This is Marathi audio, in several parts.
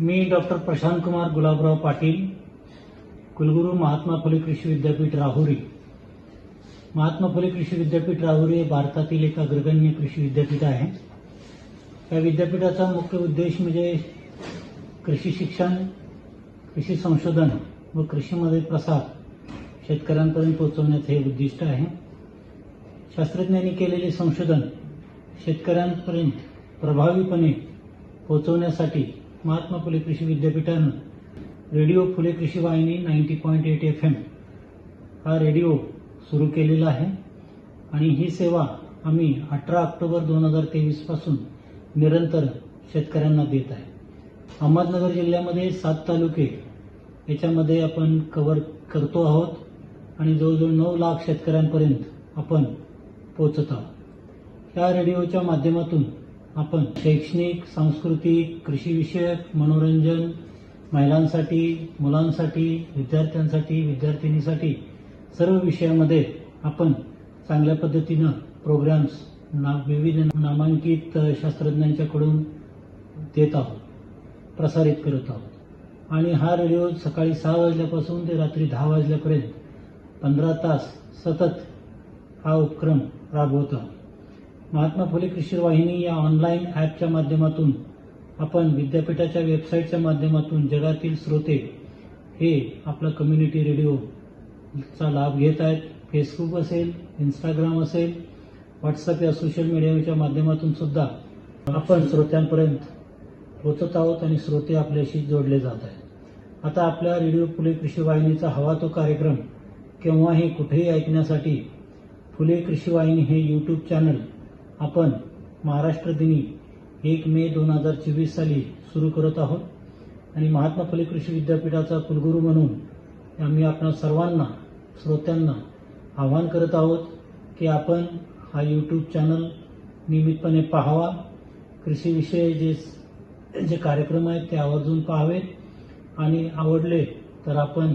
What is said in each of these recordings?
मी डॉक्टर प्रशांत कुमार गुलाबराव पाटील कुलगुरू महात्मा फुले कृषी विद्यापीठ राहुरी. महात्मा फुले कृषी विद्यापीठ राहुरी हे भारतातील एक अग्रगण्य कृषी विद्यापीठ आहे. या विद्यापीठाचा मुख्य उद्देश म्हणजे कृषी शिक्षण कृषी संशोधन व कृषीमध्ये प्रसार शेतकऱ्यांपर्यंत पोहोचवण्याचं हे उद्दिष्ट आहे. शास्त्रज्ञांनी केलेले संशोधन शेतकऱ्यांपर्यंत प्रभावीपणे पोहोचवण्यासाठी महात्मा फुले कृषी विद्यापीठानं रेडिओ फुले कृषी वाहिनी ninety point eight F M हा रेडिओ सुरू केलेला आहे. आणि ही सेवा आम्ही अठरा ऑक्टोबर दोन हजार तेवीसपासून निरंतर शेतकऱ्यांना देत आहे. अहमदनगर जिल्ह्यामध्ये सात तालुके याच्यामध्ये आपण कव्हर करतो आहोत आणि जवळजवळ नऊ लाख शेतकऱ्यांपर्यंत आपण पोचत आहोत. या रेडिओच्या माध्यमातून आपण शैक्षणिक सांस्कृतिक कृषीविषयक मनोरंजन महिलांसाठी मुलांसाठी विद्यार्थ्यांसाठी विद्यार्थिनीसाठी सर्व विषयामध्ये आपण चांगल्या पद्धतीनं प्रोग्राम्स ना विविध नामांकित शास्त्रज्ञांच्याकडून देत आहोत प्रसारित करत आहोत. आणि हा रेडिओ सकाळी सहा वाजल्यापासून ते रात्री दहा वाजल्यापर्यंत पंधरा तास सतत हा उपक्रम राबवत आहोत. महात्मा फुले कृषी वाहिनी या ऑनलाईन ॲपच्या माध्यमातून आपण विद्यापीठाच्या वेबसाईटच्या माध्यमातून जगातील श्रोते हे आपला कम्युनिटी रेडिओचा लाभ घेत आहेत. फेसबुक असेल इंस्टाग्राम असेल व्हॉट्सअप या सोशल मीडियाच्या माध्यमातून सुद्धा आपण श्रोत्यांपर्यंत पोचत आहोत आणि श्रोते आपल्याशी जोडले जात आहेत. आता आपल्या रेडिओ फुले कृषी वाहिनीचा हवा तो कार्यक्रम केव्हाही कुठेही ऐकण्यासाठी फुले कृषी वाहिनी हे यूट्यूब चॅनल आपण महाराष्ट्र दिनी एक मे दोन हजार चोवीस साली सुरू करत आहोत. आणि महात्मा फुले कृषी विद्यापीठाचा कुलगुरू म्हणून आम्ही आपल्या सर्वांना श्रोत्यांना आवाहन करत आहोत की आपण हा यूट्यूब चॅनल नियमितपणे पाहावा. कृषीविषयी जे जे कार्यक्रम आहेत ते आवर्जून पाहावेत. आणि आवडले तर आपण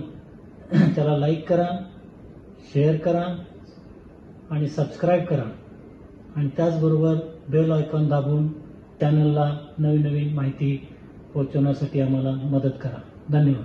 त्याला लाईक करा शेअर करा आणि सबस्क्राईब करा. आणि त्याचबरोबर बेल आयकॉन दाबून चॅनलला नवीन नवीन माहिती पोहोचवण्यासाठी आम्हाला मदत करा. धन्यवाद.